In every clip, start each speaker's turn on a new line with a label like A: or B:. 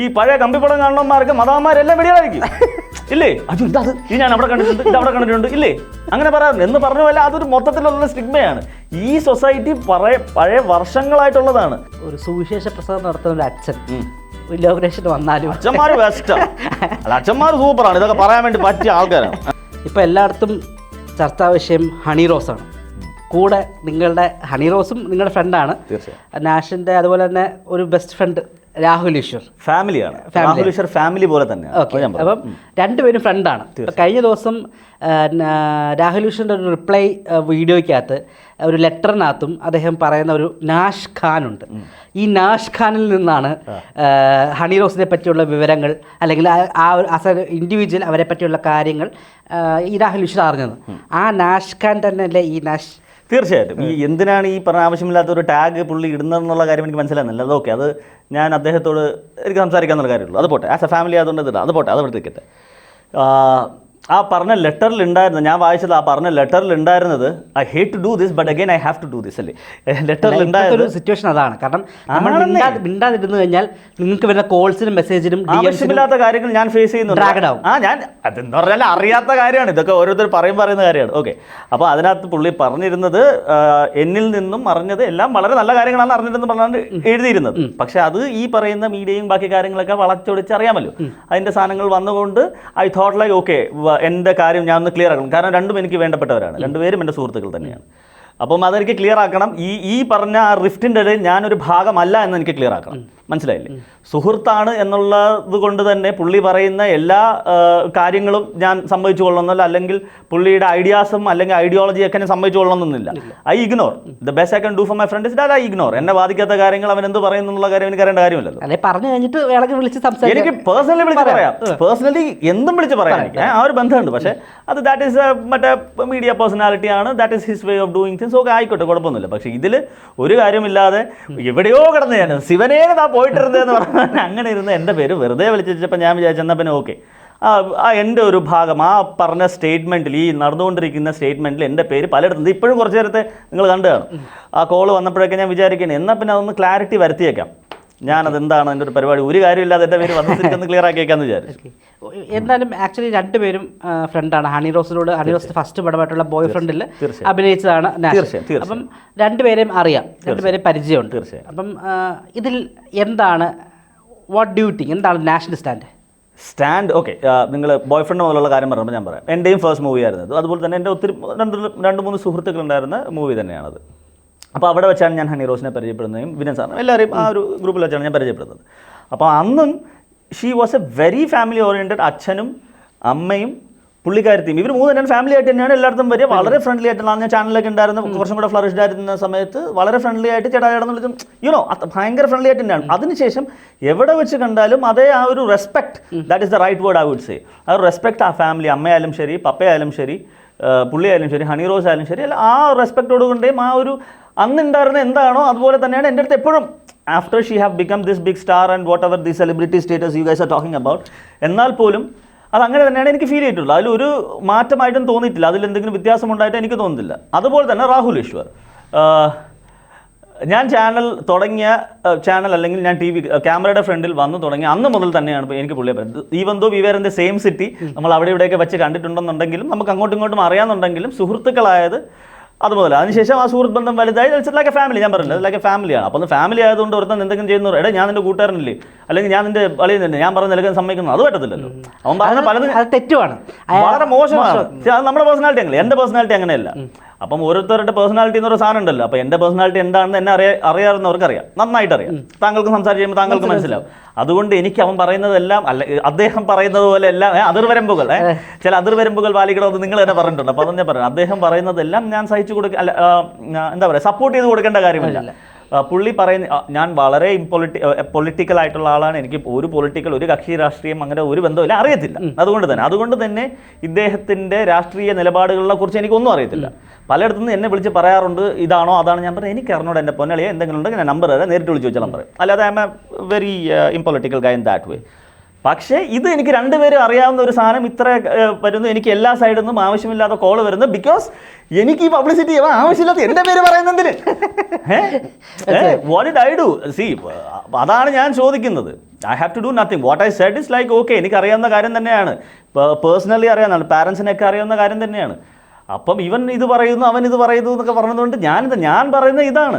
A: ഈ പഴയ കമ്പിപ്പടം കാണണന്മാർക്ക് മതാന്മാരെല്ലാം വെടിയായിരിക്കും. ഇല്ലേ? അയ്യോ ഇതാ അത് ഇത് ഞാൻ അവിടെ കണ്ടിട്ടുണ്ട് ഇത് അവിടെ കണ്ടിട്ടുണ്ട് ഇല്ലേ? അങ്ങനെ പറയാറുണ്ട്. എന്ന് പറഞ്ഞ പോലെ അതൊരു മൊത്തത്തിലുള്ള സ്റ്റിഗ്മയാണ്. ഈ സൊസൈറ്റി പറയ പഴയ വർഷങ്ങളായിട്ടുള്ളതാണ്.
B: ഒരു സുവിശേഷ പ്രസംഗം നടത്തുന്ന ഒരു അച്ഛൻ. ഇലോഗ്രേഷൻ വന്നാലും.
A: അച്ഛന്മാർ ബെസ്റ്റാ അല്ല അച്ഛന്മാർ സൂപ്പറാണ്. ഇതൊക്കെ പറയാൻ വേണ്ടി പറ്റിയ ആൾക്കാരാണ്.
B: ഇപ്പം എല്ലായിടത്തും ചർച്ചാ വിഷയം ഹണി ആണ്. കൂടെ നിങ്ങളുടെ ഹണി റോസും നിങ്ങളുടെ ഫ്രണ്ടാണ്
A: നാഷിന്റെ
B: നാഷിന്റെ അതുപോലെ തന്നെ ഒരു ബെസ്റ്റ് ഫ്രണ്ട് രാഹുൽ ഈശ്വർ.
A: ഫാമിലിയാണ്. രാഹുൽ ഈശ്വർ ഫാമിലി പോലെ തന്നെ
B: ഓക്കെ. അപ്പം രണ്ടുപേരും ഫ്രണ്ടാണ്. കഴിഞ്ഞ ദിവസം രാഹുൽ ഈശ്വറിന്റെ ഒരു റിപ്ലൈ വീഡിയോയ്ക്കകത്ത് ഒരു ലെറ്ററിനകത്തും അദ്ദേഹം പറയുന്ന ഒരു നാഷ് ഖാൻ ഉണ്ട്. ഈ നാഷ് ഖാനിൽ നിന്നാണ് ഹണി റോസിനെ പറ്റിയുള്ള വിവരങ്ങൾ അല്ലെങ്കിൽ ആ ഒരു അസ ഇൻഡിവിജ്വൽ അവരെ പറ്റിയുള്ള കാര്യങ്ങൾ ഈ രാഹുൽ ഈശ്വർ അറിഞ്ഞത്. ആ നാഷ് ഖാൻ തന്നെ അല്ലേ ഈ നാഷ്
A: തീർച്ചയായിട്ടും. ഈ എന്തിനാണ് ഈ പറഞ്ഞ ആവശ്യമില്ലാത്ത ഒരു ടാഗ് പുള്ളി ഇടുന്നതെന്നുള്ള കാര്യം എനിക്ക് മനസ്സിലാകുന്നില്ല അത് ഓക്കെ അത് ഞാൻ അദ്ദേഹത്തോട് എനിക്ക് സംസാരിക്കാന്നുള്ള കാര്യമുള്ളൂ. അത് പോട്ടെ. ആസ് എ ഫാമിലി അതുകൊണ്ട് അത് പോട്ടെ. അത് അവിടെ നിൽക്കട്ടെ ആ, പറഞ്ഞ ലെറ്ററിൽ ഉണ്ടായിരുന്നത് ഞാൻ വായിച്ചത് ആ പറഞ്ഞ ലെറ്ററിൽ ഉണ്ടായിരുന്നത് I hate to do this but again I have to do this അല്ലേ? ലെറ്ററിൽ
B: ഒരു സിറ്റുവേഷൻ അതാണ്. കാരണം നമ്മൾ. മിണ്ടാതിരുന്നു കഴിഞ്ഞാൽ നിങ്ങൾക്ക് വരുന്ന കോൾസിനും മെസ്സേജിനും
A: ആവശ്യമില്ലാത്ത കാര്യങ്ങൾ ഞാൻ ഫേസ് ചെയ്യുന്നുണ്ട്. ആ ഞാൻ അതെന്ന് പറഞ്ഞാൽ അറിയാത്ത കാര്യമാണ്. ഇതൊക്കെ ഓരോരുത്തർ പറയും പറയുന്ന കാര്യമാണ്. ഓക്കെ അപ്പോൾ അതിനകത്ത് പുള്ളി പറഞ്ഞിരുന്നത് എന്നിൽ നിന്നും അറിഞ്ഞത് എല്ലാം വളരെ നല്ല കാര്യങ്ങളാണ് അറിഞ്ഞിട്ടെന്ന് പറഞ്ഞാണ് എഴുതിയിരുന്നത്. പക്ഷെ അത് ഈ പറയുന്ന മീഡിയയും ബാക്കി കാര്യങ്ങളൊക്കെ വളച്ചൊടിച്ച് അറിയാമല്ലോ അതിന്റെ സാധനങ്ങൾ വന്നുകൊണ്ട് ഐ തോട്ട് ലൈക്ക് ഓക്കെ എന്റെ കാര്യം ഞാൻ ഒന്ന് ക്ലിയർ ആക്കണം. കാരണം രണ്ടും എനിക്ക് വേണ്ടപ്പെട്ടവരാണ്. രണ്ടുപേരും എന്റെ സുഹൃത്തുക്കൾ തന്നെയാണ്. അപ്പം അതെനിക്ക് ക്ലിയർ ആക്കണം. ഈ ഈ പറഞ്ഞ ആ റിഫ്റ്റിന്റെ ഇടയിൽ ഞാനൊരു ഭാഗമല്ല എന്ന് എനിക്ക് ക്ലിയർ ആക്കണം. മനസ്സിലായില്ലേ? സുഹൃത്താണ് എന്നുള്ളത് കൊണ്ട് തന്നെ പുള്ളി പറയുന്ന എല്ലാ കാര്യങ്ങളും ഞാൻ സമ്മതിച്ചു കൊള്ളണമെന്നല്ല അല്ലെങ്കിൽ പുള്ളിയുടെ ഐഡിയാസും അല്ലെങ്കിൽ ഐഡിയോളജി ഒക്കെ ഞാൻ സമ്മതിച്ചു കൊള്ളണമെന്നില്ല. I ignore. The best I can do for my friend is that I ignore എന്നെ ബാധിക്കാത്ത കാര്യങ്ങൾ അവൻ എന്ത് പറയുന്നു എന്നുള്ള കാര്യം എനിക്ക് അറിയേണ്ട കാര്യമില്ലല്ലോ.
B: അല്ലെ പറഞ്ഞു കഴിഞ്ഞിട്ട് വേണമെങ്കിൽ വിളിച്ച്
A: എനിക്ക് പേഴ്സണലി വിളിച്ച് പറയാം. പേഴ്സണലി എന്തും വിളിച്ച് പറയാം എനിക്ക്. ആ ഒരു ബന്ധമുണ്ട്. പക്ഷേ അത് ദാറ്റ് ഈസ് മറ്റേ മീഡിയ പേഴ്സണാലിറ്റി ആണ്. That is his way of doing things okay ആയിക്കോട്ടെ കുഴപ്പമൊന്നുമില്ല. പക്ഷേ ഇതിൽ ഒരു കാര്യമില്ലാതെ എവിടെയോ കിടന്ന് ഞാൻ ശിവനേ താ പോയിട്ടിരുന്നതെന്ന് പറഞ്ഞാൽ അങ്ങനെ ഇരുന്ന് എന്റെ പേര് വെറുതെ വിളിച്ചിട്ടപ്പോൾ ഞാൻ വിചാരിച്ചു എന്നാൽ പിന്നെ ഓക്കെ. എന്റെ ഒരു ഭാഗം ആ പറഞ്ഞ സ്റ്റേറ്റ്മെന്റിൽ ഈ നടന്നുകൊണ്ടിരിക്കുന്ന സ്റ്റേറ്റ്മെന്റിൽ എന്റെ പേര് പലയിടത്തും ഇപ്പോഴും കുറച്ച് നേരത്തെ നിങ്ങൾ കണ്ടു കാണും ആ കോൾ വന്നപ്പോഴൊക്കെ ഞാൻ വിചാരിക്കുന്നത് എന്നാൽ പിന്നെ അതൊന്ന് ക്ലാരിറ്റി വരുത്തിയേക്കാം. ഞാനത് എന്താണ് എന്റെ ഒരു പരിപാടി? ഒരു കാര്യമില്ലാതെ എന്റെ പേര് വന്നിട്ട് ക്ലിയർ ആക്കിയേക്കാന്ന് വിചാരിച്ചു.
B: എന്തായാലും ആക്ച്വലി രണ്ടുപേരും ഫ്രണ്ടാണ് ഹണി റോസിനോട് ഹണി റോസിന്റെ ഫസ്റ്റ് പടമായിട്ടുള്ള ബോയ് ഫ്രണ്ടിൽ. അഭിനയിച്ചതാണ്. അപ്പം രണ്ടുപേരെയും അറിയാം. രണ്ടുപേരെയും പരിചയമുണ്ട്.
A: തീർച്ചയായും.
B: അപ്പം ഇതിൽ എന്താണ് വാട്ട് ഡ്യൂട്ടി തിങ്ക് എന്താണ് നാഷണൽ സ്റ്റാൻഡ്
A: സ്റ്റാൻഡ് ഓക്കെ നിങ്ങൾ ബോയ് ഫ്രണ്ട് മുതലുള്ള കാര്യം പറഞ്ഞപ്പോൾ ഞാൻ പറയാം. എന്റെയും ഫസ്റ്റ് മൂവി ആയിരുന്നു അതുപോലെ തന്നെ എന്റെ ഒത്തിരി രണ്ട് രണ്ട് മൂന്ന് സുഹൃത്തുക്കൾ ഉണ്ടായിരുന്ന മൂവി തന്നെയാണത്. അപ്പോൾ അവിടെ വെച്ചാണ് ഞാൻ ഹണി റോസിനെ പരിചയപ്പെടുന്നതും വിനൻ സാറിനും എല്ലാവരെയും ആ ഒരു ഗ്രൂപ്പിൽ വെച്ചാണ് ഞാൻ പരിചയപ്പെടുന്നത്. അപ്പോൾ അന്നും she was a very family oriented അച്ഛനും അമ്മയും പുള്ളിക്കാരത്തെയും. ഇവർ മൂന്ന് തന്നെ ഫാമിലി ആയിട്ട് തന്നെയാണ് എല്ലായിടത്തും വരിക. വളരെ ഫ്രണ്ട്ലി ആയിട്ടുള്ള ഞാൻ ചാനലൊക്കെ ഉണ്ടായിരുന്ന. കുറച്ചും കൂടെ ഫ്ലറിഷ്ഡ് ആയിരുന്ന സമയത്ത് വളരെ ഫ്രണ്ട്ലി ആയിട്ട് ചേട്ടാ ചേട്ടാ വിളിച്ചും യുനോ ഭയങ്കര ഫ്രണ്ട്ലി ആയിട്ട് തന്നെയാണ്. അതിനുശേഷം എവിടെ വെച്ച് കണ്ടാലും അതേ ആ ഒരു respect that is the right word I would say ആ ഒരു റെസ്പെക്ട് ആ ഫാമിലി അമ്മയായാലും ശരി പപ്പയായാലും ശരി പുള്ളിയായാലും ശരി ഹണി റോസ് ആയാലും ശരി അല്ല ആ റെസ്പെക്റ്റോട് കൊണ്ടേയും ആ ഒരു അന്ന് ഉണ്ടായിരുന്ന എന്താണോ അതുപോലെ തന്നെയാണ് എന്റെ അടുത്ത് എപ്പോഴും after she have become this big star and whatever the celebrity status you guys are talking about എന്നാൽ പോലും അത് അങ്ങനെ തന്നെയാണ് എനിക്ക് ഫീൽ ചെയ്തിട്ടുള്ളത്. അതിലൊരു മാറ്റമായിട്ടും തോന്നിയിട്ടില്ല. അതിൽ എന്തെങ്കിലും വ്യത്യാസം ഉണ്ടായിട്ട് എനിക്ക് തോന്നുന്നില്ല. അതുപോലെ തന്നെ രാഹുൽ ഈശ്വർ. ഞാൻ ചാനൽ തുടങ്ങിയ ചാനൽ അല്ലെങ്കിൽ ഞാൻ ടി വി ക്യാമറയുടെ ഫ്രണ്ടിൽ വന്നു തുടങ്ങി അന്ന് മുതൽ തന്നെയാണ് എനിക്ക് പുള്ളിയെ പറയുന്നത് even though we were in the same city നമ്മൾ അവിടെ ഇവിടെയൊക്കെ വെച്ച് കണ്ടിട്ടുണ്ടെന്നുണ്ടെങ്കിലും നമുക്ക് അങ്ങോട്ടും ഇങ്ങോട്ടും അറിയാമെന്നുണ്ടെങ്കിലും സുഹൃത്തുക്കളായത് അതുപോലെ അതിനുശേഷം ആ സുഹൃത്ത് ബന്ധം വലുതായി. ലൈക്ക് എ ഫാമിലി ഞാൻ പറഞ്ഞില്ല? ലൈക്ക് എ ഫാമിലിയാണ് അപ്പോൾ ഫാമിലി ആയതുകൊണ്ട് ഒരുത്തൻ എന്തെങ്കിലും ചെയ്യുന്നു എടാ ഞാൻ നിന്റെ കൂട്ടുകാരനില്ലേ? അല്ലെങ്കിൽ ഞാൻ നിന്റെ വളിയിൽ തന്നെ. ഞാൻ പറഞ്ഞ നിലക്കാൻ സമ്മതിക്കുന്നു. അത് പറ്റത്തില്ലല്ലോ. അവൻ പറഞ്ഞ പലതും
B: തെറ്റുമാണ്
A: വളരെ മോശമാണ്. അത് നമ്മുടെ പേഴ്സണാലിറ്റി അങ്ങനെ എന്റെ പേഴ്സണാലിറ്റി അങ്ങനെയല്ല. അപ്പം ഓരോരുത്തരുടെ പേഴ്സണാലിറ്റി എന്ന് പറയുന്ന സാധനം ഉണ്ടല്ലോ. അപ്പോൾ എന്റെ പേഴ്സണാലിറ്റി എന്താണെന്ന് എന്നെ അറിയാ അറിയാവുന്നവർക്ക് അറിയാം നന്നായിട്ട് അറിയാം താങ്കൾക്ക് സംസാരിച്ച് കഴിയുമ്പോൾ താങ്കൾക്ക് മനസ്സിലാവും. അതുകൊണ്ട് എനിക്ക് അവൻ പറയുന്നതെല്ലാം അല്ല അദ്ദേഹം പറയുന്നത് പോലെ എല്ലാം അതിർവരമ്പുകൾ ചില അതിർവരമ്പുകൾ പാലിക്കണമെന്ന് നിങ്ങൾ തന്നെ പറഞ്ഞിട്ടുണ്ട്. അപ്പോൾ അതൊന്നും ഞാൻ പറയാം. അദ്ദേഹം പറയുന്നതെല്ലാം ഞാൻ സഹിച്ചു കൊടുക്ക അല്ല എന്താ പറയുക സപ്പോർട്ട് ചെയ്ത് കൊടുക്കേണ്ട കാര്യമില്ല. പുള്ളി പറയുന്ന ഞാൻ വളരെ ഇംപൊളിറ്റി പൊളിറ്റിക്കൽ ആയിട്ടുള്ള ആളാണ്. എനിക്ക് ഒരു പൊളിറ്റിക്കൽ ഒരു കക്ഷി രാഷ്ട്രീയം അങ്ങനെ ഒരു ബന്ധമില്ല. അറിയത്തില്ല. അതുകൊണ്ട് തന്നെ അതുകൊണ്ട് തന്നെ ഇദ്ദേഹത്തിന്റെ രാഷ്ട്രീയ നിലപാടുകളെ കുറിച്ച് എനിക്കൊന്നും അറിയത്തില്ല. പലയിടത്തു നിന്ന് എന്നെ വിളിച്ച് പറയാറുണ്ട് ഇതാണോ അതാണ്? ഞാൻ പറഞ്ഞത് എനിക്ക് അറിഞ്ഞൂടെ എന്റെ പൊന്നളിയെ എന്തെങ്കിലും ഉണ്ടെങ്കിൽ ഞാൻ നമ്പർ തരാം നേരിട്ട് വിളിച്ച് വെച്ചാൽ പറയും. അല്ലാതെ I am a very impolitical guy in that way പക്ഷേ ഇത് എനിക്ക് രണ്ടുപേരും അറിയാവുന്ന ഒരു സാധനം ഇത്ര വരുന്നു. എനിക്ക് എല്ലാ സൈഡിൽ നിന്നും ആവശ്യമില്ലാത്ത കോൾ വരുന്നു ബിക്കോസ് എനിക്ക് ഈ പബ്ലിസിറ്റി ആവശ്യമില്ലാത്ത എന്റെ പേര് പറയുന്നതിന് വാട്ട് ഐ ഡു സി അതാണ് ഞാൻ ചോദിക്കുന്നത്. I have to do nothing what I said is like okay എനിക്ക് അറിയാവുന്ന കാര്യം തന്നെയാണ്. പേഴ്സണലി അറിയാവുന്നതാണ് പാരൻസിനൊക്കെ അറിയാവുന്ന കാര്യം തന്നെയാണ്. അപ്പം ഇവൻ ഇത് പറയുന്നു അവൻ ഇത് പറയുന്നു എന്നൊക്കെ പറഞ്ഞതുകൊണ്ട് ഞാനിത് ഞാൻ പറയുന്നത് ഇതാണ്.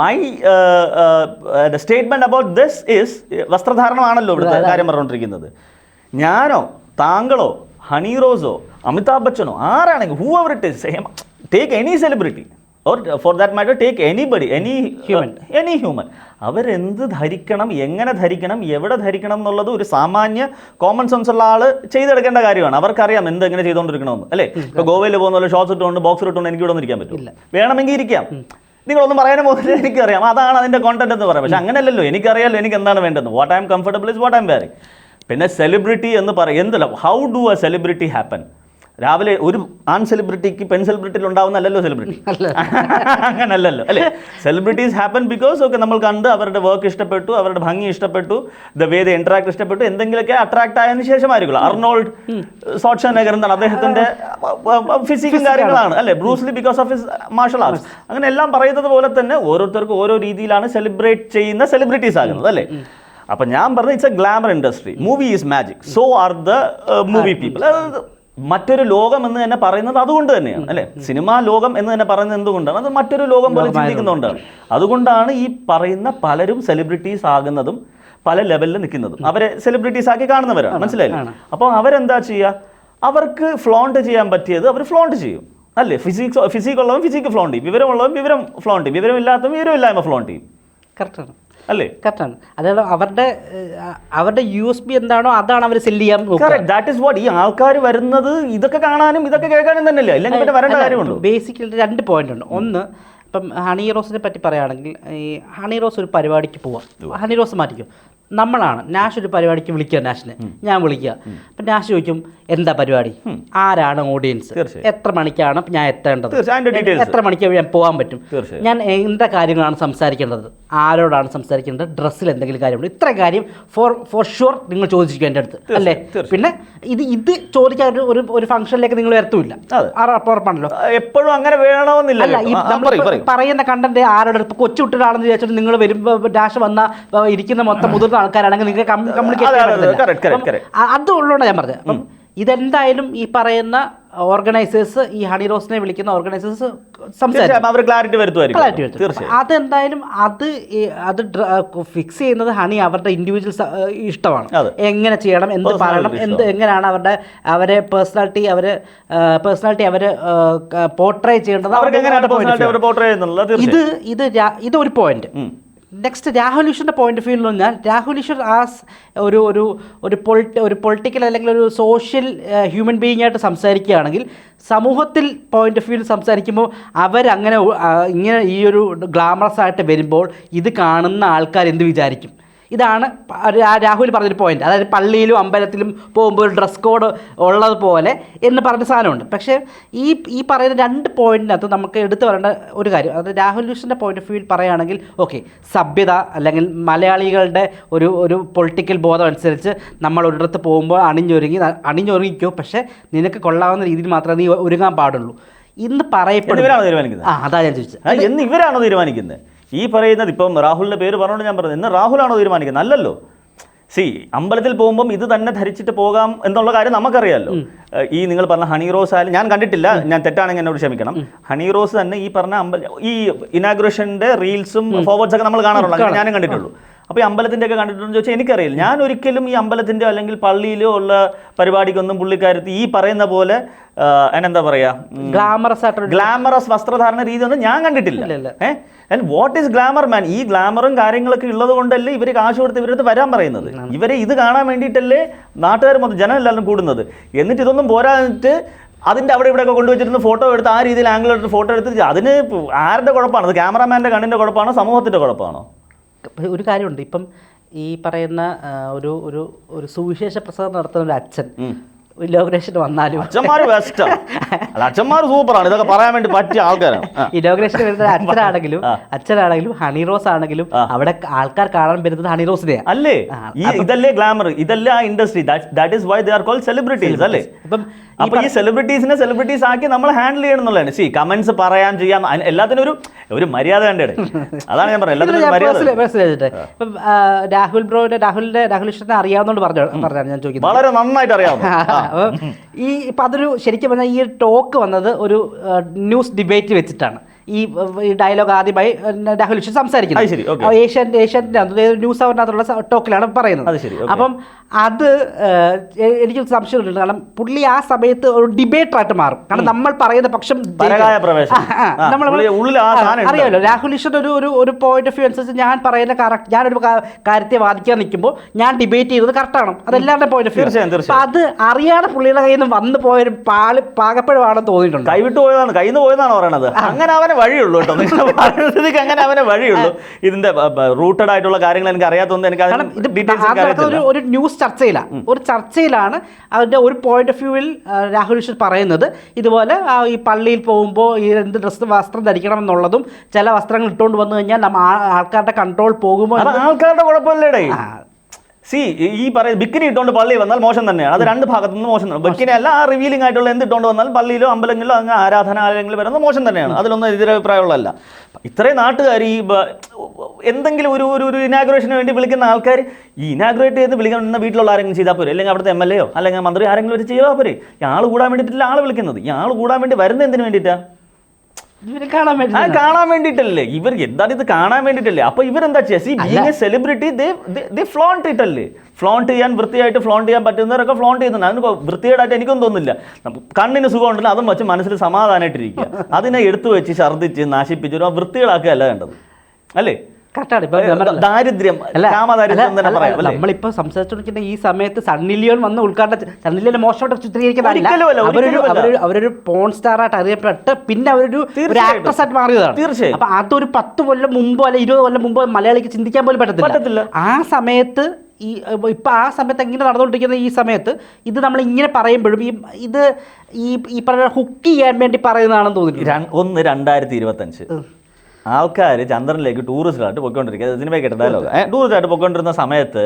A: My statement about this is വസ്ത്രധാരണമാണല്ലോ ഇവിടുത്തെ കാര്യം പറഞ്ഞുകൊണ്ടിരിക്കുന്നത്. ഞാനോ താങ്കളോ ഹണി റോസോ അമിതാഭ് ബച്ചനോ ആരാണെങ്കിൽ whoever it is take any celebrity or for that matter take anybody any human any human അവരെന്ത് ധരിക്കണം എങ്ങനെ ധരിക്കണം എവിടെ ധരിക്കണം എന്നുള്ളത് ഒരു സാമാന്യ കോമൺ സെൻസ് ഉള്ള ആൾ ചെയ്തെടുക്കേണ്ട കാര്യമാണ്. അവർക്കറിയാം എന്ത് എങ്ങനെ ചെയ്തുകൊണ്ടിരിക്കണമെന്ന് അല്ലേ? ഇപ്പോൾ ഗോവയിൽ പോകുന്ന പോലെ ഷോർട്സ് ഇട്ടുകൊണ്ട് ബോക്സർ ഇട്ടുകൊണ്ട് എനിക്ക് ഇവിടെ ഒന്നും ഇരിക്കാൻ പറ്റും വേണമെങ്കിൽ ഇരിക്കാം. നിങ്ങളൊന്നും പറയാനും പോകുന്നില്ല എനിക്കറിയാം. അതാണ് അതിന്റെ കോണ്ടന്റ് എന്ന് പറയാം. പക്ഷെ അങ്ങനെയല്ലല്ലോ എനിക്കറിയാലോ എനിക്ക് എന്താണ് വേണ്ടത് what I'm comfortable is what I'm wearing പിന്നെ സെലിബ്രിറ്റി എന്ന് പറയും എന്തല്ല how do a celebrity happen രാവിലെ ഒരു ആൺ സെലിബ്രിറ്റിക്ക് പെൺ സെലിബ്രിറ്റിയിൽ ഉണ്ടാവുന്നല്ലോ സെലിബ്രിറ്റി അങ്ങനല്ലല്ലോ അല്ലേ? സെലിബ്രിറ്റീസ് ഹാപ്പൻ ബിക്കോസ് ഒക്കെ നമ്മൾ കണ്ട് അവരുടെ വർക്ക് ഇഷ്ടപ്പെട്ടു അവരുടെ ഭംഗി ഇഷ്ടപ്പെട്ടു ദ വേ ദ ഇന്ററാക്ട് ഇഷ്ടപ്പെട്ടു എന്തെങ്കിലുമൊക്കെ അട്രാക്ട് ആയതിനു ശേഷമായിരിക്കും. അർണോൾഡ് സോക്ഷ നഗർ എന്താണ് അദ്ദേഹത്തിന്റെ ഫിസിക്കും കാര്യങ്ങളാണ് അല്ലെ? Bruce Lee because of his martial arts അങ്ങനെ എല്ലാം പറയുന്നത് പോലെ തന്നെ ഓരോരുത്തർക്കും ഓരോ രീതിയിലാണ് സെലിബ്രേറ്റ് ചെയ്യുന്ന സെലിബ്രിറ്റീസ് ആകുന്നത് അല്ലേ? അപ്പൊ ഞാൻ പറഞ്ഞ it's a glamour industry movie is magic so are the movie people മറ്റൊരു ലോകം എന്ന് തന്നെ പറയുന്നത് അതുകൊണ്ട് തന്നെയാണ് അല്ലെ? സിനിമാ ലോകം എന്ന് തന്നെ പറയുന്നത് എന്തുകൊണ്ടാണ്? അത് മറ്റൊരു ലോകം പോലെ ചിന്തിക്കുന്നതുകൊണ്ടാണ് അതുകൊണ്ടാണ് ഈ പറയുന്ന പലരും സെലിബ്രിറ്റീസ് ആകുന്നതും പല ലെവലിൽ നിൽക്കുന്നതും. അവരെ സെലിബ്രിറ്റീസ് ആക്കി കാണുന്നവരാണ് മനസ്സിലായില്ലേ? അപ്പോൾ അവരെന്താ ചെയ്യുക? അവർക്ക് ഫ്ലോണ്ട് ചെയ്യാൻ പറ്റിയത് അവർ ഫ്ലോണ്ട് ചെയ്യും അല്ലേ? ഫിസിക്സ് ഫിസിക്കുള്ളവൻ ഫിസിക്ക് ഫ്ലോണ്ട് ചെയ്യും വിവരമുള്ളവൻ വിവരം ഫ്ലോണ്ട് ചെയ്യും വിവരമില്ലാത്തവൻ വിവരമില്ലായ്മ ഫ്ലോണ്ട് ചെയ്യും.
B: കറക്റ്റാണ്
A: അല്ലേ?
B: കറക്റ്റാണ്. അതായത് അവരുടെ അവരുടെ യു എസ് ബി എന്താണോ അതാണ് അവർ സെല്ല് ചെയ്യാൻ നോക്കുക.
A: ദാറ്റ് ഇസ് വാട്ട് ഈ ആൾക്കാർ വരുന്നത് ഇതൊക്കെ കാണാനും ഇതൊക്കെ കേൾക്കാനും തന്നെയല്ലേ? അല്ലെങ്കിൽ പിന്നെ വരേണ്ട കാര്യമുണ്ടോ?
B: ബേസിക്കലി രണ്ട് പോയിന്റ് ഉണ്ട്. ഒന്ന് ഇപ്പം ഹണി റോസിനെ പറ്റി പറയുകയാണെങ്കിൽ ഈ ഹണി റോസ് ഒരു പരിപാടിക്ക് പോവാം. ഹണി റോസ് മാറ്റിക്കും. നമ്മളാണ്. നാഷ് ഒരു പരിപാടിക്ക് വിളിക്കുക നാഷിനെ. ഞാൻ വിളിക്കുക. അപ്പം നാഷ് ചോദിക്കും എന്താ പരിപാടി? ആരാണ് ഓഡിയൻസ് എത്ര മണിക്കാണ് ഞാൻ എത്തേണ്ടത്. എത്ര മണിക്ക് ഞാൻ പോകാൻ പറ്റും? ഞാൻ എന്താ കാര്യങ്ങളാണ് സംസാരിക്കേണ്ടത്? ആരോടാണ് സംസാരിക്കേണ്ടത്? ഡ്രസ്സിൽ എന്തെങ്കിലും കാര്യമുണ്ട്? ഇത്ര കാര്യം ഫോർ ഫോർ ഷുവർ നിങ്ങൾ ചോദിച്ചിരിക്കും എന്റെ അടുത്ത് അല്ലേ?
A: പിന്നെ
B: ഇത് ഇത് ചോദിക്കാൻ ഒരു- ഒരു ഒരു ഫംഗ്ഷനിലേക്ക് നിങ്ങൾ എത്തൂല്ല ഉറപ്പാണല്ലോ.
A: എപ്പോഴും അങ്ങനെ വേണമെന്നില്ല
B: അല്ല ഈ നമ്മൾ പറയുന്ന കണ്ടന്റ് ആരോട് ഇപ്പൊ കൊച്ചു കുട്ടികളാണെന്ന് വിചാരിച്ചിട്ട് നിങ്ങൾ വരുമ്പോൾ ഡാഷ് വന്ന ഇരിക്കുന്ന മൊത്തം മുതിർന്ന ആൾക്കാരാണെങ്കിൽ നിങ്ങൾക്ക് കമ്മ്യൂണിക്കേറ്റ്
A: അതെ, അതെ, correct, correct, correct.
B: അത് ഉള്ളതുകൊണ്ടാണ് ഞാൻ പറഞ്ഞത്. അപ്പം ഇതെന്തായാലും ഈ പറയുന്ന ഓർഗനൈസേഴ്സ് ഈ ഹണി റോസിനെ വിളിക്കുന്ന ഓർഗനൈസേഴ്സ് സംസാരിക്കും
A: ക്ലാരിറ്റി വരുത്തുമായിരിക്കും.
B: അതെന്തായാലും അത് അത് ഫിക്സ് ചെയ്യുന്നത് ഹണി അവരുടെ ഇൻഡിവിജ്വൽ ഇഷ്ടമാണ്. എങ്ങനെ ചെയ്യണം എന്ത് പറയണം എന്ത് എങ്ങനെയാണ് അവരുടെ അവരെ പേഴ്സണാലിറ്റി അവർ പേഴ്സണാലിറ്റി
A: അവർ പോർട്രേ ചെയ്യേണ്ടത്
B: ഇത് ഇത് ഇതൊരു ഇത് ഒരു പോയിന്റ്. നെക്സ്റ്റ് രാഹുൽ ഈശ്വറിന്റെ പോയിന്റ് ഓഫ് വ്യൂവിൽ പറഞ്ഞാൽ രാഹുൽ ഈശ്വർ ആസ് ഒരു ഒരു ഒരു പൊളിറ്റി ഒരു പൊളിറ്റിക്കൽ അല്ലെങ്കിൽ ഒരു സോഷ്യൽ ഹ്യൂമൻ ബീയിങ് ആയിട്ട് സംസാരിക്കുകയാണെങ്കിൽ സമൂഹത്തിൽ പോയിന്റ് ഓഫ് വ്യൂവിൽ സംസാരിക്കുമ്പോൾ അവരങ്ങനെ ഒ- ഇങ്ങനെ ഈ ഒരു ഗ്ലാമറസ് ആയിട്ട് വരുമ്പോൾ ഇത് കാണുന്ന ആൾക്കാർ എന്ത് വിചാരിക്കും? ഇതാണ് രാഹുൽ പറഞ്ഞൊരു പോയിന്റ് അതായത് പള്ളിയിലും അമ്പലത്തിലും പോകുമ്പോൾ ഒരു ഡ്രസ് കോഡ് ഉള്ളതുപോലെ എന്ന് പറഞ്ഞ സാധനമുണ്ട്. പക്ഷേ ഈ ഈ പറയുന്ന രണ്ട് പോയിന്റിനകത്ത് നമുക്ക് എടുത്തു പറയേണ്ട ഒരു കാര്യം. അതായത് രാഹുൽ ലൂഷിന്റെ പോയിന്റ് ഓഫ് വ്യൂ പറയുകയാണെങ്കിൽ ഓക്കെ സഭ്യത അല്ലെങ്കിൽ മലയാളികളുടെ ഒരു ഒരു പൊളിറ്റിക്കൽ ബോധം അനുസരിച്ച് നമ്മൾ ഒരിടത്ത് പോകുമ്പോൾ അണിഞ്ഞൊരുങ്ങി അണിഞ്ഞൊരുങ്ങിക്കോ. പക്ഷേ നിനക്ക് കൊള്ളാവുന്ന രീതിയിൽ മാത്രമേ നീ ഒരുങ്ങാൻ പാടുള്ളൂ. ഇന്ന് പറയപ്പെടും.
A: ഇവരാണോ തീരുമാനിക്കുന്നത്?
B: ആ അതാ ഞാൻ ചോദിച്ചത്.
A: ഇന്ന് എന്ന് ഇവരാണോ തീരുമാനിക്കുന്നത്? ഈ പറയുന്നത് ഇപ്പം രാഹുലിന്റെ പേര് പറഞ്ഞുകൊണ്ട് ഞാൻ പറഞ്ഞത് ഇന്ന് രാഹുലാണോ തീരുമാനിക്കുന്നത്? അല്ലല്ലോ. സി അമ്പലത്തിൽ പോകുമ്പം ഇത് തന്നെ ധരിച്ചിട്ട് പോകാം എന്നുള്ള കാര്യം നമുക്കറിയാമല്ലോ ഈ നിങ്ങൾ പറഞ്ഞ ഹണി റോസ് ആയാലും ഞാൻ കണ്ടിട്ടില്ല ഞാൻ തെറ്റാണെങ്കിൽ എന്നോട് ക്ഷമിക്കണം. ഹണി റോസ് തന്നെ ഈ പറഞ്ഞ അമ്പല ഈ ഇനാഗ്രേഷന്റെ റീൽസും ഫോർവേഡ്സ് ഒക്കെ നമ്മൾ കാണാറുള്ളൂ. ഞാനും കണ്ടിട്ടുള്ളൂ. അപ്പോൾ ഈ അമ്പലത്തിന്റെ ഒക്കെ കണ്ടിട്ടുണ്ടെന്ന് ചോദിച്ചാൽ എനിക്കറിയില്ല. ഞാൻ ഒരിക്കലും ഈ അമ്പലത്തിന്റെ അല്ലെങ്കിൽ പള്ളിയിലോ ഉള്ള പരിപാടിക്കൊന്നും പുള്ളിക്കാരത്തി ഈ പറയുന്ന പോലെ എന്നെന്താ പറയാ?
B: ഗ്ലാമറസ് ആയിട്ട്
A: ഗ്ലാമറസ് വസ്ത്രധാരണ രീതി ഒന്നും ഞാൻ കണ്ടിട്ടില്ല. ഏഹ് and what is glamour man ഈ ഗ്ലാമറും കാര്യങ്ങളൊക്കെ ഉള്ളത് കൊണ്ടല്ലേ ഇവർ കാശ് കൊടുത്ത് ഇവരടുത്ത് വരാൻ പറയുന്നത്. ഇവരെ ഇത് കാണാൻ വേണ്ടിയിട്ടല്ലേ നാട്ടുകാർ മൊത്തം ജനം എല്ലാവരും കൂടുന്നത്. എന്നിട്ട് ഇതൊന്നും പോരാഞ്ഞിട്ട് അതിന്റെ അവിടെ ഇവിടെയൊക്കെ കൊണ്ടുവച്ചിരുന്ന ഫോട്ടോ എടുത്ത് ആ രീതിയിൽ ആംഗിൾ എടുത്ത് ഫോട്ടോ എടുത്ത് അതിന് ആരുടെ കുഴപ്പമാണ്? അത് ക്യാമറാമാന്റെ കണ്ണിന്റെ കുഴപ്പമാണോ? സമൂഹത്തിന്റെ കുഴപ്പമാണോ?
B: ഒരു കാര്യമുണ്ട് ഇപ്പം ഈ പറയുന്ന ഒരു ഒരു ഒരു സുവിശേഷ പ്രസംഗം നടത്തുന്ന ഒരു അച്ഛൻ. ഇനോഗ്രേഷൻ വന്നാലും.
A: അച്ഛന്മാർ ബെസ്റ്റാണ് അല്ല അച്ഛന്മാർ സൂപ്പറാണ്. ഇതൊക്കെ പറയാൻ വേണ്ടി പറ്റിയ ആൾക്കാരാണ്.
B: ഇനോഗ്രേഷൻ വരുന്നത് അച്ഛനാണെങ്കിലും അച്ഛനാണെങ്കിലും ഹണി റോസ് ആണെങ്കിലും അവിടെ ആൾക്കാർ കാണാൻ വരുന്നത് ഹണി റോസിനെ
A: അല്ലേ? ഇതല്ലേ ഗ്ലാമർ ഇതല്ലേ ആ industry that is why they are call celebrities അല്ലേ?
B: ഇപ്പം
A: അപ്പൊ ഈ സെലിബ്രിറ്റീസിനെ സെലിബ്രിറ്റീസ് ആക്കി നമ്മൾ ഹാൻഡിൽ ചെയ്യണം എന്നുള്ളതാണ്. സി കമന്റ്സ് പറയാൻ ചെയ്യാം എല്ലാത്തിനും ഒരു ഒരു മര്യാദ വേണ്ടേ അതാണ് ഞാൻ
B: ചോദിച്ചോട്ടെ? ഇപ്പം രാഹുൽ ബ്രോയുടെ രാഹുലിന്റെ രാഹുൽ ഇഷ്ടത്തെ അറിയാവുന്നോണ്ട് പറഞ്ഞു പറഞ്ഞാണ് ഞാൻ ചോദിക്കുന്നത്.
A: വളരെ നന്നായിട്ട് അറിയാവുന്നു.
B: ഈ ഇപ്പം അതൊരു ശരിക്കും പറഞ്ഞാൽ ഈ ടോക്ക് വന്നത് ഒരു ന്യൂസ് ഡിബേറ്റ് വെച്ചിട്ടാണ്. ഈ ഡയലോഗ് ആദ്യമായി രാഹുൽ ഈശ്വർ സംസാരിക്കുന്നത്. ഏഷ്യൻ ഏഷ്യന്റെ ന്യൂസ് അവറിനകത്തുള്ള ടോക്കിലാണ് പറയുന്നത്. അപ്പം അത് എനിക്ക് സംശയമുണ്ട്. കാരണം പുള്ളി ആ സമയത്ത് ഒരു ഡിബേറ്ററായിട്ട് മാറും. കാരണം നമ്മൾ പറയുന്ന പക്ഷം അറിയാമല്ലോ രാഹുൽ ഈശ്വർ ഒരു ഒരു ഒരു പോയിന്റ് ഓഫ് വ്യൂ അനുസരിച്ച് ഞാൻ പറയുന്ന കറക്റ്റ് ഞാനൊരു കാര്യത്തെ വാദിക്കാൻ നിൽക്കുമ്പോൾ ഞാൻ ഡിബേറ്റ് ചെയ്തത് കറക്റ്റാണ് അതെല്ലാവരുടെ പോയിന്റ് ഓഫ് വ്യൂ
A: തീർച്ചയായും, തീർച്ചയായും.
B: അത് അറിയാതെ പുള്ളിയുടെ കയ്യിൽ നിന്ന് വന്നു പോയൊരു പാളി പാകപ്പഴമാണെന്ന് തോന്നിയിട്ടുണ്ട്.
A: കൈവിട്ട് പോയതാണ് കയ്യിൽ നിന്ന് പോയതാണ് പറയുന്നത് അങ്ങനെ അവനെ വഴിയുള്ളൂ കേട്ടോ. അങ്ങനെ അവനെ വഴിയുള്ളൂ. ഇതിന്റെ റൂട്ടഡ് ആയിട്ടുള്ള കാര്യങ്ങൾ എനിക്ക് അറിയാത്തതുകൊണ്ട് എനിക്ക് ഡീറ്റെയിൽസ്
B: ഒരു ന്യൂസ് ചർച്ചയിലാണ് ഒരു ചർച്ചയിലാണ് അതിന്റെ ഒരു പോയിന്റ് ഓഫ് വ്യൂവിൽ രാഹുൽ ഈശ്വർ പറയുന്നത്. ഇതുപോലെ ഈ പള്ളിയിൽ പോകുമ്പോൾ ഈ എന്ത് ഡ്രസ്സ് വസ്ത്രം ധരിക്കണം എന്നുള്ളതും ചില വസ്ത്രങ്ങൾ ഇട്ടുകൊണ്ട് വന്നു കഴിഞ്ഞാൽ ആൾക്കാരുടെ കൺട്രോൾ പോകുമ്പോൾ
A: ആൾക്കാരുടെ കുഴപ്പമില്ലേടേ. സി ഈ പറയ ബിക്കിനി ഇട്ടുകൊണ്ട് പള്ളി വന്നാൽ മോശം തന്നെയാണ്. അത് രണ്ട് ഭാഗത്തു നിന്ന് മോശം തന്നെ ബിക്കിനി അല്ല ആ റിവീലിംഗ് ആയിട്ടുള്ള എന്ത് ഇട്ടുകൊണ്ട് വന്നാൽ പള്ളിയിലോ അമ്പലങ്ങളിലോ അങ്ങ് ആരാധനാലയങ്ങളിൽ വരുന്നത് മോശം തന്നെയാണ്. അതിലൊന്നും എതിരഭിപ്രായമുള്ളതല്ല. ഇത്രയും നാട്ടുകാർ ഈ എന്തെങ്കിലും ഒരു ഒരു ഒരു ഇനാഗ്രേഷന് വേണ്ടി വിളിക്കുന്ന ആൾക്കാർ ഈ ഇനാഗ്രേറ്റ് ചെയ്ത് വിളിക്കാൻ നിന്ന വീട്ടിലുള്ള ആരെങ്കിലും ചെയ്താൽ പോരെ? അല്ലെങ്കിൽ അവിടുത്തെ എം എൽ എയോ അല്ലെങ്കിൽ മന്ത്രി ആരെങ്കിലും വെച്ച് ചെയ്താൽ പോരെ? ഈ ആൾ കൂടാൻ വേണ്ടിയിട്ടില്ല ആൾ വിളിക്കുന്നത്. ഈ ആൾ കൂടാൻ വേണ്ടി വരുന്നത് എന്തിനു വേണ്ടിയിട്ടാണ്
B: കാണാൻ
A: വേണ്ടിട്ടല്ലേ? ഇവർ എന്താണ് ഇത് കാണാൻ വേണ്ടിട്ടല്ലേ? അപ്പൊ ഇവരെന്താ ചെയ്യുക see being a celebrity they flaunt ഇട്ടല്ലേ flaunt ചെയ്യാൻ വൃത്തിയായിട്ട് ഫ്ലോണ്ട് ചെയ്യാൻ പറ്റുന്നവരൊക്കെ ഫ്ലോണ്ട് ചെയ്യുന്നുണ്ട്. അതിന് വൃത്തിയായിട്ട് വൃത്തികേടായിട്ട് എനിക്കൊന്നും തോന്നുന്നില്ല. കണ്ണിന് സുഖം ഉണ്ടല്ലോ അതും വെച്ച് മനസ്സിൽ സമാധാനമായിട്ടിരിക്കുക അതിനെ എടുത്തു വെച്ച് ഛർദ്ദിച്ച് നശിപ്പിച്ച് ഒരു വൃത്തികളാക്കുകയല്ല വേണ്ടത്. അല്ലേ?
B: കറക്റ്റാണ് ഇപ്പൊ
A: ദാരിദ്ര്യം.
B: നമ്മളിപ്പോ സംസാരിച്ചോണ്ടിരിക്കുന്ന ഈ സമയത്ത് സണ്ണി ലിയോൺ വന്ന് ഉൾക്കാട്ട സണ്ണി ലിയോൺ മോശമായിട്ട് ചിത്രീകരിക്കുന്നതല്ല അവരൊരു അവരൊരു പോൺ സ്റ്റാർ ആയിട്ട് അറിയപ്പെട്ട് പിന്നെ അവരൊരു ഒരു ആക്ട്രസ് ആയിട്ട് മാറിയതാണ്.
A: തീർച്ചയായും.
B: അപ്പൊ അതൊരു പത്ത് കൊല്ലം മുമ്പോ അല്ലെ ഇരുപത് കൊല്ലം മുമ്പോ മലയാളിക്ക് ചിന്തിക്കാൻ പോലും
A: പറ്റത്തില്ല.
B: ആ സമയത്ത് ഈ ഇപ്പൊ ആ സമയത്ത് എങ്ങനെ നടന്നുകൊണ്ടിരിക്കുന്ന ഈ സമയത്ത് ഇത് നമ്മൾ ഇങ്ങനെ പറയുമ്പോഴും ഈ ഇത് ഈ ഈ പറഞ്ഞ ഹുക്ക് ചെയ്യാൻ വേണ്ടി പറയുന്നതാണെന്ന്
A: തോന്നുന്നു ഒന്ന് രണ്ടായിരത്തി ഇരുപത്തഞ്ച്. ആൾക്കാർ ചന്ദ്രനിലേക്ക് ടൂറിസ്റ്റായിട്ട് പൊയ്ക്കൊണ്ടിരിക്കുക. സിനിമ കേട്ട ഡയലോഗ് ടൂറിസ്റ്റായിട്ട് പൊയ്ക്കൊണ്ടിരുന്ന സമയത്ത്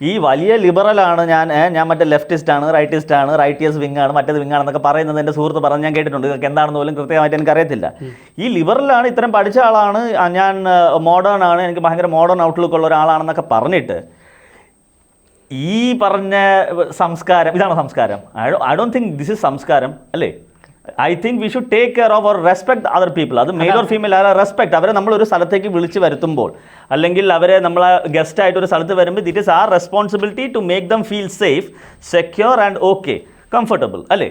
A: ഈ വലിയ ലിബറലാണ് ഞാൻ ഞാൻ മറ്റേ ലെഫ്റ്റിസ്റ്റ് ആണ് റൈറ്റിസ്റ്റ് ആണ് റൈറ്റിയസ് വിങ് ആണ് മറ്റേത് വിങ് ആണെന്നൊക്കെ പറയുന്നത് എന്റെ സുഹൃത്ത് പറഞ്ഞ് ഞാൻ കേട്ടിട്ടുണ്ട്. ഇതൊക്കെ എന്താണെന്ന് പോലും കൃത്യമായിട്ട് എനിക്കറിയത്തില്ല. ഈ ലിബറലാണ് ഇത്രയും പഠിച്ച ആളാണ്. ഞാൻ മോഡേൺ ആണ്. എനിക്ക് ഭയങ്കര മോഡേൺ ഔട്ട്ലുക്ക് ഉള്ള ഒരാളാണെന്നൊക്കെ പറഞ്ഞിട്ട് ഈ പറഞ്ഞ സംസ്കാരം ഇതാണ് സംസ്കാരം? I don't think this is സംസ്കാരം അല്ലേ? I think we should take care of our respect other people അത് മെയിൽ ഓർ ഫീമെയിൽ ആ റെസ്പെക്ട് അവരെ നമ്മൾ ഒരു സ്ഥലത്തേക്ക് വിളിച്ച് വരുത്തുമ്പോൾ. അല്ലെങ്കിൽ അവരെ നമ്മൾ ഗസ്റ്റ് ആയിട്ട് ഒരു സ്ഥലത്ത് വരുമ്പോൾ that is our responsibility to make them feel safe secure and okay comfortable അല്ലേ?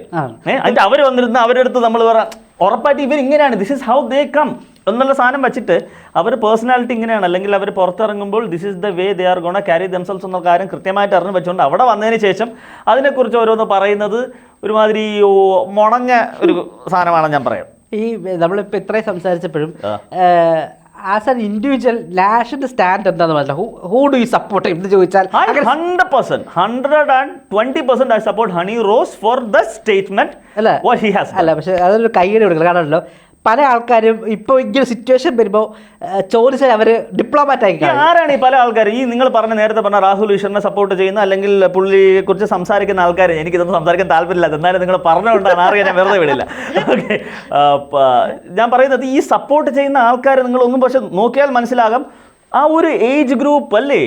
A: അതിന്റെ അവർ വന്നിരുന്ന അവരെടുത്ത് നമ്മൾ പറ ഉറപ്പായിട്ട് ഇവർ ഇങ്ങനെയാണ് this is how they come എന്നുള്ള സാധനം വെച്ചിട്ട് അവർ പേഴ്സണാലിറ്റി ഇങ്ങനെയാണ്. അല്ലെങ്കിൽ അവർ പുറത്തിറങ്ങുമ്പോൾ this is the way they are gonna carry themselves എന്ന കാര്യം കൃത്യമായിട്ട് അറിഞ്ഞ് വെച്ചുകൊണ്ട് അവിടെ വന്നതിന് ശേഷം അതിനെക്കുറിച്ച് ഓരോന്ന് പറയുന്നത് ഒരുമാതിരി മുണങ്ങ ഒരു സാധനമാണെന്ന് ഞാൻ പറയാം.
B: ഈ നമ്മളിപ്പോൾ ഇത്രയും സംസാരിച്ചപ്പോഴും. As an individual national stand എന്താണെന്ന് who who do you support എന്ന് ചോദിച്ചാൽ
A: hundred percent hundred and twenty percent I support Honey Rose for the statement
B: അല്ല.
A: വാട്ട് ഹി ഹാസ്
B: അല്ല പക്ഷേ അതൊരു കൈയ്യടി കൊടുക്കണം കാരണമല്ലോ പല ആൾക്കാരും ഇപ്പോൾ ഇങ്ങനെ സിറ്റുവേഷൻ വരുമ്പോൾ ചോദിച്ചാൽ അവർ ഡിപ്ലോമാറ്റ് കാണും.
A: ആരാണ് ഈ പല ആൾക്കാർ ഈ നിങ്ങൾ പറഞ്ഞ നേരത്തെ പറഞ്ഞ രാഹുൽ ഈശ്വറിനെ സപ്പോർട്ട് ചെയ്യുന്ന അല്ലെങ്കിൽ പുള്ളിയെ കുറിച്ച് സംസാരിക്കുന്ന ആൾക്കാർ എനിക്കിതൊന്നും സംസാരിക്കാൻ താല്പര്യമില്ല എന്നാലും നിങ്ങൾ പറഞ്ഞുകൊണ്ടാണ് അറിയാൻ ഞാൻ വെറുതെ വിടില്ല. ഓക്കെ ഞാൻ പറയുന്നത് ഈ സപ്പോർട്ട് ചെയ്യുന്ന ആൾക്കാർ നിങ്ങളൊന്നും പക്ഷെ നോക്കിയാൽ മനസ്സിലാകാം ആ ഒരു ഏജ് ഗ്രൂപ്പ് അല്ലേ?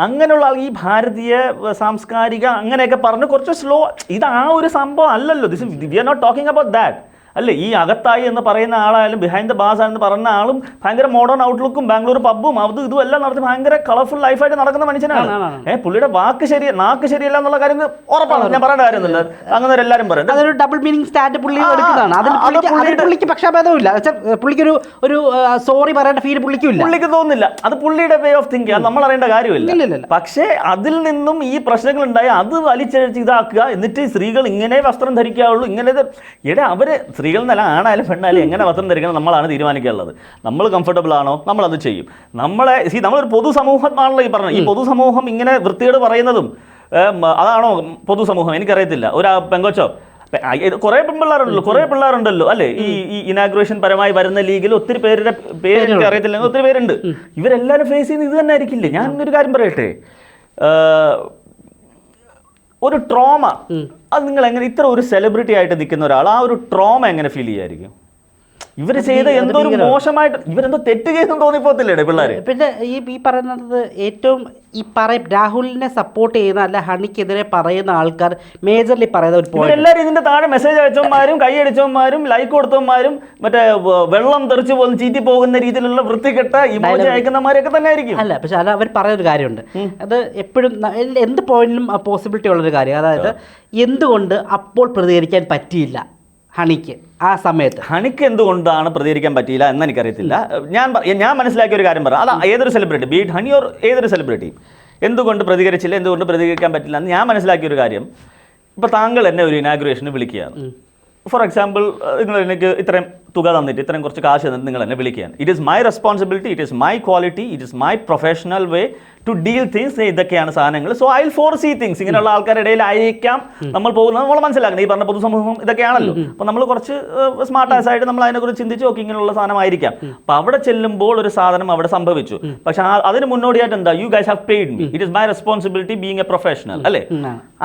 A: അങ്ങനെയുള്ള ആൾ- ഈ ഭാരതീയ സാംസ്കാരിക അങ്ങനെയൊക്കെ പറഞ്ഞ് കുറച്ച് സ്ലോ ഇത് ആ ഒരു സംഭവം അല്ലല്ലോ. This we are not talking about that അല്ലേ ഈ അകത്തായി എന്ന് പറയുന്ന ആളായാലും ബിഹൈൻഡ് ദ ബാസ് എന്ന് പറയുന്ന ആളും ഭയങ്കര മോഡേൺ ഔട്ട്ലുക്കും ബാംഗ്ലൂർ പബ്ബും അതും ഇതും എല്ലാം നടത്തി ഭയങ്കര കളർഫുൾ ലൈഫായിട്ട് നടക്കുന്ന മനുഷ്യനാണ്. ഏഹ് പുള്ളിയുടെ വാക്ക് ശരി നാക്ക് ശരിയല്ല എന്നുള്ള കാര്യം ഉറപ്പാണ്. ഞാൻ പറയേണ്ട കാര്യമൊന്നുമില്ല അങ്ങനെല്ലാരും പറയും
B: അതൊരു ഡബിൾ മീനിങ് സ്റ്റാൻഡ് പുള്ളി എടുക്കുന്നതാണ്. അതിൽ പുള്ളിക്ക് പക്ഷാഭേദമില്ല പുള്ളിക്കൊരു ഒരു സോറി പറയേണ്ട ഫീൽ പുള്ളിക്കും ഇല്ല
A: പുള്ളിക്ക് തോന്നുന്നില്ല. അത് പുള്ളിയുടെ വേ ഓഫ് തിങ്കിങ് നമ്മൾ അറിയേണ്ട കാര്യമില്ല. പക്ഷേ അതിൽ നിന്നും ഈ പ്രശ്നങ്ങൾ ഉണ്ടായി അത് വലിച്ചഴിച്ച് ഇതാക്കുക. എന്നിട്ട് സ്ത്രീകൾ ഇങ്ങനെ വസ്ത്രം ധരിക്കാവുള്ളൂ. ഇങ്ങനെ എടാ അവർ സ്ത്രീകൾ എന്നല്ല ആണായാലും പെണ്ണായാലും എങ്ങനെ വസ്ത്രം ധരിക്കണം നമ്മളാണ് തീരുമാനിക്കാനുള്ളത്. നമ്മൾ കംഫർട്ടബിൾ ആണോ? നമ്മളത് ചെയ്യും. നമ്മളെ സി നമ്മളൊരു പൊതുസമൂഹമാണല്ലോ ഈ പറഞ്ഞത്. ഈ പൊതുസമൂഹം ഇങ്ങനെ വൃത്തിയോട് പറയുന്നതും അതാണോ പൊതുസമൂഹം? എനിക്കറിയത്തില്ല. ഒരു പെങ്കോച്ചോ? കുറേ പിള്ളേരുണ്ടല്ലോ കുറേ പിള്ളേരുണ്ടല്ലോ അല്ലേ? ഈ ഈ ഇനാഗ്രേഷൻ പരമായി വരുന്ന ലീഗിൽ ഒത്തിരി പേരുടെ പേര് എനിക്ക് അറിയത്തില്ലെങ്കിൽ ഒത്തിരി പേരുണ്ട്. ഇവരെല്ലാവരും ഫേസ് ചെയ്യുന്നത് ഇത് തന്നെ ആയിരിക്കില്ലേ ഞാൻ ഒരു കാര്യം പറയട്ടെ? ഒരു ട്രോമ അത് നിങ്ങൾ എങ്ങനെ ഇത്ര ഒരു സെലിബ്രിറ്റി ആയിട്ട് നിൽക്കുന്ന ഒരാൾ ആ ഒരു ട്രോമ എങ്ങനെ ഫീൽ ചെയ്യായിരിക്കും? ഇവർ ചെയ്ത എന്തോ ഒരു മോശമായിട്ട് ഇവരെന്തോ തെറ്റ് ചെയ്തെന്ന് തോന്നിപ്പോത്തില്ലേ പിള്ളേര്?
B: പിന്നെ ഈ ഈ പറയുന്നത് ഏറ്റവും ഈ പറയ രാഹുലിനെ സപ്പോർട്ട് ചെയ്യുന്ന അല്ല ഹണിക്കെതിരെ പറയുന്ന ആൾക്കാർ മേജർലി പറയുന്ന ഒരു
A: എല്ലാവരും ഇതിന്റെ താഴെ മെസ്സേജ് അയച്ചവന്മാരും കൈയടിച്ചവന്മാരും ലൈക്ക് കൊടുത്തവന്മാരും മറ്റേ വെള്ളം തെറിച്ച് പോകുന്ന ചീറ്റി പോകുന്ന രീതിയിലുള്ള വൃത്തികെട്ട ഇമോജി അയക്കുന്നമാരൊക്കെ തന്നെ ആയിരിക്കും.
B: അല്ല പക്ഷെ അത് അവർ പറയുന്നൊരു കാര്യമുണ്ട്. അത് എപ്പോഴും എന്ത് പോയിന്റിലും പോസിബിലിറ്റി ഉള്ളൊരു കാര്യം. അതായത് എന്തുകൊണ്ട് അപ്പോൾ പ്രതികരിക്കാൻ പറ്റിയില്ല? ഹണിക്ക് ആ സമയത്ത്.
A: ഹണിക്ക് എന്തുകൊണ്ടാണ് പ്രതികരിക്കാൻ പറ്റിയില്ല എന്ന് എനിക്കറിയത്തില്ല ഞാൻ ഞാൻ മനസ്സിലാക്കിയ ഒരു കാര്യം പറയാം അതാ ഏതൊരു celebrity be it Honey or ഏതൊരു സെലിബ്രിറ്റി എന്തുകൊണ്ട് പ്രതികരിച്ചില്ല എന്തുകൊണ്ട് പ്രതികരിക്കാൻ പറ്റില്ല എന്ന് ഞാൻ മനസ്സിലാക്കിയ ഒരു കാര്യം. ഇപ്പോൾ താങ്കൾ എന്നെ ഒരു ഇനാഗ്രേഷന് വിളിക്കുകയാണ്. ഫോർ എക്സാമ്പിൾ നിങ്ങൾ എനിക്ക് ഇത്രയും തുക തന്നിട്ട് ഇത്രയും കുറച്ച് കാശ് തന്നിട്ട് നിങ്ങൾ എന്നെ വിളിക്കുകയാണ്. It is my responsibility it is my quality it is my professional way to deal things ഇതൊക്കെയാണ് സാധനങ്ങൾ. So I foresee things ഇങ്ങനെയുള്ള ആൾക്കാരുടെ ഇടയിൽ ആയിരിക്കാം നമ്മൾ പോകുന്നത്. നമ്മൾ മനസ്സിലാക്കണം. ഈ പറഞ്ഞ പൊതുസമൂഹം ഇതൊക്കെയാണല്ലോ. അപ്പോൾ നമ്മൾ കുറച്ച് സ്മാർട്ട് ആസ് ആയിട്ട് നമ്മൾ അതിനെക്കുറിച്ച് ചിന്തിച്ച് നോക്കി ഇങ്ങനെയുള്ള സാധനമായിരിക്കാം. അപ്പോൾ അവിടെ ചെല്ലുമ്പോൾ ഒരു സാധനം അവിടെ സംഭവിച്ചു. പക്ഷെ അതിന് മുന്നോടിയായിട്ട് എന്താ? You guys have paid me it is my responsibility being a professional അല്ലേ?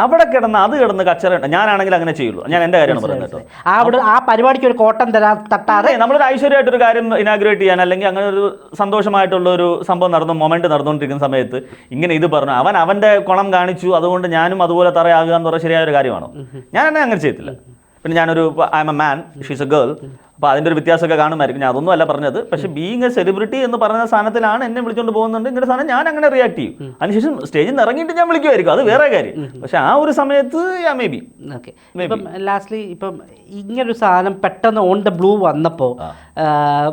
A: അവിടെ കിടന്ന് അത് കിടന്ന് കച്ചറ ഞാനാണെങ്കിൽ അങ്ങനെ ചെയ്യുള്ളൂ. ഞാൻ എന്റെ കാര്യമാണ് പറയുന്നത് കേട്ടോ.
B: ആ പരിപാടിക്ക് ഒരു കോട്ടം തരാ
A: അതെ നമ്മളൊരു ഐശ്വര്യമായിട്ടൊരു കാര്യം ഇനാഗ്രേറ്റ് ചെയ്യാൻ അല്ലെങ്കിൽ അങ്ങനെ ഒരു സന്തോഷമായിട്ടുള്ള ഒരു സംഭവം നടന്നു മൊമെന്റ് നടന്നുകൊണ്ടിരിക്കുന്ന സമയത്ത് ഇങ്ങനെ ഇത് പറഞ്ഞു. അവൻ അവന്റെ കുളം കാണിച്ചു അതുകൊണ്ട് ഞാനും അതുപോലെ തറയാകുക എന്ന് പറഞ്ഞാൽ ശരിയായ ഒരു കാര്യമാണോ ഞാൻ എന്നെ അങ്ങനെ ചെയ്യത്തില്ല. പിന്നെ ഞാനൊരു I'm a man she's a girl അപ്പോൾ അതിന്റെ ഒരു വ്യത്യാസമൊക്കെ കാണുമായിരിക്കും. ഞാൻ അതൊന്നും അല്ല പറഞ്ഞത്. പക്ഷെ ബീങ് എ സെലിബ്രിറ്റി എന്ന് പറയുന്ന സാധനത്തിലാണ് എന്നെ വിളിച്ചുകൊണ്ട് പോകുന്നുണ്ട്. ഇങ്ങനെ സാധനം ഞാൻ അങ്ങനെ റിയാക്ട് ചെയ്യും. അതിനുശേഷം സ്റ്റേജിൽ നിന്ന് ഇറങ്ങിയിട്ട് ഞാൻ വിളിക്കുമായിരിക്കും. അത് വേറെ കാര്യം. പക്ഷെ ആ ഒരു സമയത്ത് മേ ബി
B: ഓക്കെ ഇപ്പം ലാസ്റ്റ്ലി ഇപ്പം ഇങ്ങനൊരു സാധനം പെട്ടെന്ന് ഓൺ ദ ബ്ലൂ വന്നപ്പോൾ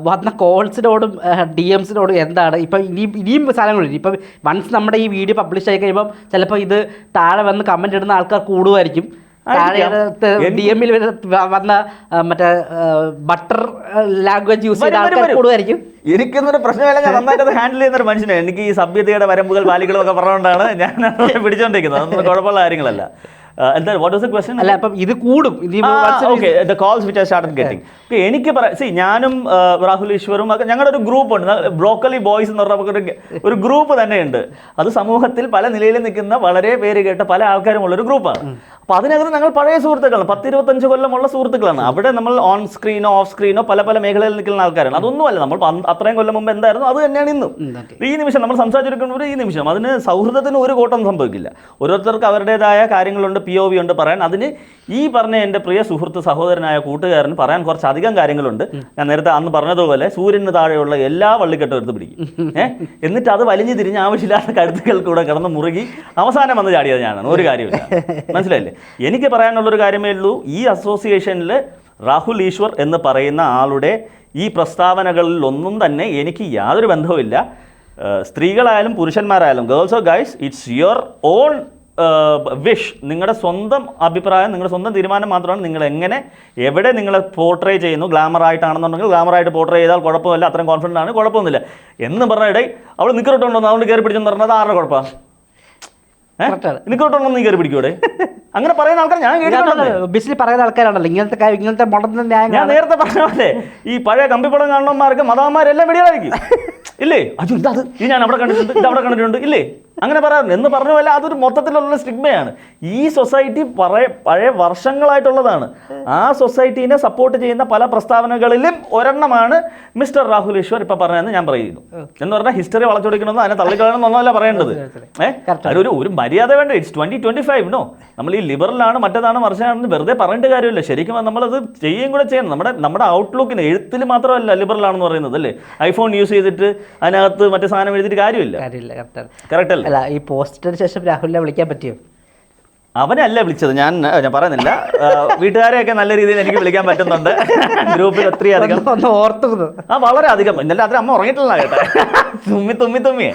B: വന്ന കോൾസിനോടും ഡി എംസിനോടും എന്താണ്? ഇപ്പം ഇനിയും ഇനിയും സാധനങ്ങളുണ്ട് ഇപ്പം വൺസ് നമ്മുടെ ഈ വീഡിയോ പബ്ലിഷ് ആയി കഴിയുമ്പോൾ ചിലപ്പോൾ ഇത് താഴെ വന്ന് കമന്റ് ഇടുന്ന ആൾക്കാർ കൂടുമായിരിക്കും.
A: ആയിരിക്കാം.
B: ഡി എമ്മിൽ വന്ന മറ്റേ ബട്ടർ ലാംഗ്വേജ് യൂസ് ചെയ്ത ആൾക്കാർ
A: വരും. എനിക്കൊന്നൊരു പ്രശ്നമില്ല ഞാൻ നന്നായിട്ട് ഹാൻഡിൽ ചെയ്യുന്ന ഒരു മനുഷ്യനാണ് എനിക്ക് ഈ സഭ്യതയുടെ വരമ്പുകൾ പാലികളും ഒക്കെ പറഞ്ഞുകൊണ്ടാണ് ഞാൻ പിടിച്ചോണ്ടിരിക്കുന്നത്. അതൊന്നും കുഴപ്പമുള്ള കാര്യങ്ങളല്ല. വാട്ട് വാസ് ദ ക്വസ്റ്റൻ
B: അല്ല അപ്പം ഇത് കൂടും. ഇനി
A: okay the calls which I started getting എനിക്ക് പറയാം സി ഞാനും രാഹുൽ ഈശ്വറും ഒക്കെ ഞങ്ങളുടെ ഒരു ഗ്രൂപ്പ് ഉണ്ട്. ബ്രോക്കലി ബോയ്സ് എന്ന് പറഞ്ഞ നമുക്കൊരു ഒരു ഗ്രൂപ്പ് തന്നെയുണ്ട്. അത് സമൂഹത്തിൽ പല നിലയിൽ നിൽക്കുന്ന വളരെ പേര് കേട്ട പല ആൾക്കാരും ഉള്ളൊരു ഗ്രൂപ്പാണ് അപ്പൊ അതിനകത്ത് ഞങ്ങൾ പഴയ സുഹൃത്തുക്കളാണ്. പത്ത് ഇരുപത്തഞ്ച് കൊല്ലമുള്ള സുഹൃത്തുക്കളാണ്. അവിടെ നമ്മൾ ഓൺ സ്ക്രീനോ ഓഫ് സ്ക്രീനോ പല പല മേഖലയിൽ നിൽക്കുന്ന ആൾക്കാരാണ്. അതൊന്നുമല്ല നമ്മൾ അത്രയും കൊല്ലം മുമ്പ് എന്തായിരുന്നു? അത് തന്നെയാണ് ഇന്നും. ഈ നിമിഷം നമ്മൾ സംസാരിച്ചിരിക്കുമ്പോൾ ഈ നിമിഷം. അതിന് സൗഹൃദത്തിന് ഒരു കോട്ടം സംഭവിക്കില്ല. ഓരോരുത്തർക്ക് അവരുടേതായ കാര്യങ്ങളുണ്ട് പി ഒ വി ഉണ്ട് പറയാൻ. അതിന് ഈ പറഞ്ഞ എന്റെ പ്രിയ സുഹൃത്ത് സഹോദരനായ കൂട്ടുകാരന് പറയാൻ കുറച്ച് അധികം കാര്യങ്ങളുണ്ട് ഞാൻ നേരത്തെ അന്ന് പറഞ്ഞതുപോലെ സൂര്യന് താഴെയുള്ള എല്ലാ വള്ളിക്കെട്ടും എടുത്ത് പിടിക്കും. ഏഹ് എന്നിട്ട് അത് വലിഞ്ഞു തിരിഞ്ഞ് ആവശ്യമില്ലാത്ത കഴുത്തുകൾ കൂടെ കിടന്ന് മുറുകി അവസാനം വന്ന് ചാടിയത് ഞാനാണ്. ഒരു കാര്യമില്ല മനസ്സിലായില്ലേ? എനിക്ക് പറയാനുള്ളൊരു കാര്യമേ ഉള്ളൂ. ഈ അസോസിയേഷനിൽ രാഹുൽ ഈശ്വർ എന്ന് പറയുന്ന ആളുടെ ഈ പ്രസ്താവനകളിൽ ഒന്നും തന്നെ എനിക്ക് യാതൊരു ബന്ധവുമില്ല. സ്ത്രീകളായാലും പുരുഷന്മാരായാലും girls or guys it's your own wish നിങ്ങളുടെ സ്വന്തം അഭിപ്രായം നിങ്ങളുടെ സ്വന്തം തീരുമാനം മാത്രമാണ് നിങ്ങൾ എങ്ങനെ എവിടെ നിങ്ങളെ പോർട്രേ ചെയ്യുന്നു. ഗ്ലാമർ ആയിട്ടാണെന്നുണ്ടെങ്കിൽ ഗ്ലാമർ ആയിട്ട് പോർട്രേ ചെയ്താൽ കുഴപ്പമില്ല അത്രയും കോൺഫിഡന്റ് ആണ്. കുഴപ്പമൊന്നുമില്ല. എന്ന് പറഞ്ഞ ഇടയിൽ അവൾ നിൽക്കറിട്ടുണ്ടോ അതുകൊണ്ട് കയറി പിടിച്ചെന്ന് പറഞ്ഞത് ആരുടെ കുഴപ്പമാണ് നീ കയറി പിടിക്കൂടെ അങ്ങനെ പറയുന്ന ആൾക്കാർ ഞാൻ ബിസിനസ്
B: ബിസിൽ പറയുന്ന ആൾക്കാരാണല്ലോ. ഇങ്ങനത്തെ ഇങ്ങനത്തെ മുടന്ന ന്യായം
A: ഞാൻ നേരത്തെ പറഞ്ഞ പോലെ ഈ പഴയ കമ്പിപ്പടം കാണുന്നവന്മാർക്ക് മതാന്മാരെല്ലാം വെടികളായിരിക്കും ഇല്ലേ? ഇത് അത്. ഇത് ഞാൻ അവിടെ കണ്ടിട്ടുണ്ട് ഇത് അവിടെ കണ്ടിട്ടുണ്ട്. ഇല്ലേ? അങ്ങനെ പറയാറുണ്ട്. എന്ന് പറഞ്ഞ പോലെ അതൊരു മൊത്തത്തിലുള്ള സ്റ്റിഗ്മയാണ്. ഈ സൊസൈറ്റി പഴയ പഴയ വർഷങ്ങളായിട്ടുള്ളതാണ്. ആ സൊസൈറ്റീനെ സപ്പോർട്ട് ചെയ്യുന്ന പല പ്രസ്താവനകളിലും ഒരെണ്ണമാണ് മിസ്റ്റർ രാഹുൽ ഈശ്വർ ഇപ്പൊ പറഞ്ഞതെന്ന് ഞാൻ പറയുന്നു. എന്ന് പറഞ്ഞാൽ ഹിസ്റ്ററി വളച്ചൊടിക്കണമെന്ന് അതിനെ തള്ളിക്കളയണം എന്നൊന്നല്ല പറയേണ്ടത്. ഏഹ് അതൊരു ഒരു മര്യാദ വേണ്ട? It's twenty twenty five no നമ്മൾ ഈ ലിബറലാണ് മറ്റേതാണ് മറിച്ചാണെന്ന് വെറുതെ പറയേണ്ട കാര്യമില്ല. ശരിക്കും നമ്മളത് ചെയ്യുകയും കൂടെ ചെയ്യണം. നമ്മുടെ നമ്മുടെ ഔട്ട്ലുക്കിന് എഴുത്തിൽ മാത്രമല്ല ലിബറലാണെന്ന് പറയുന്നത് അല്ലേ? ഐഫോൺ യൂസ് ചെയ്തിട്ട് അതിനകത്ത് മറ്റേ സാധനം എഴുതിയിട്ട് കാര്യമില്ല. കറക്റ്റ് അല്ലേ?
B: അല്ല ഈ പോസ്റ്റിന് ശേഷം രാഹുലിനെ വിളിക്കാൻ പറ്റിയോ?
A: അവനല്ല വിളിച്ചത്. ഞാൻ ഞാൻ പറയുന്നില്ല. വീട്ടുകാരെയൊക്കെ നല്ല രീതിയിൽ എനിക്ക് വിളിക്കാൻ പറ്റുന്നുണ്ട്. ഗ്രൂപ്പിൽ ഒത്തിരി അധികം.
B: ഒന്ന് ഒന്ന് ഓർത്തു
A: ആ വളരെ അധികം. ഇന്നലെ രാത്രി അമ്മ ഉറങ്ങിയിട്ടില്ല കേട്ടെ. തുമ്മി തുമ്മി തുമ്മി.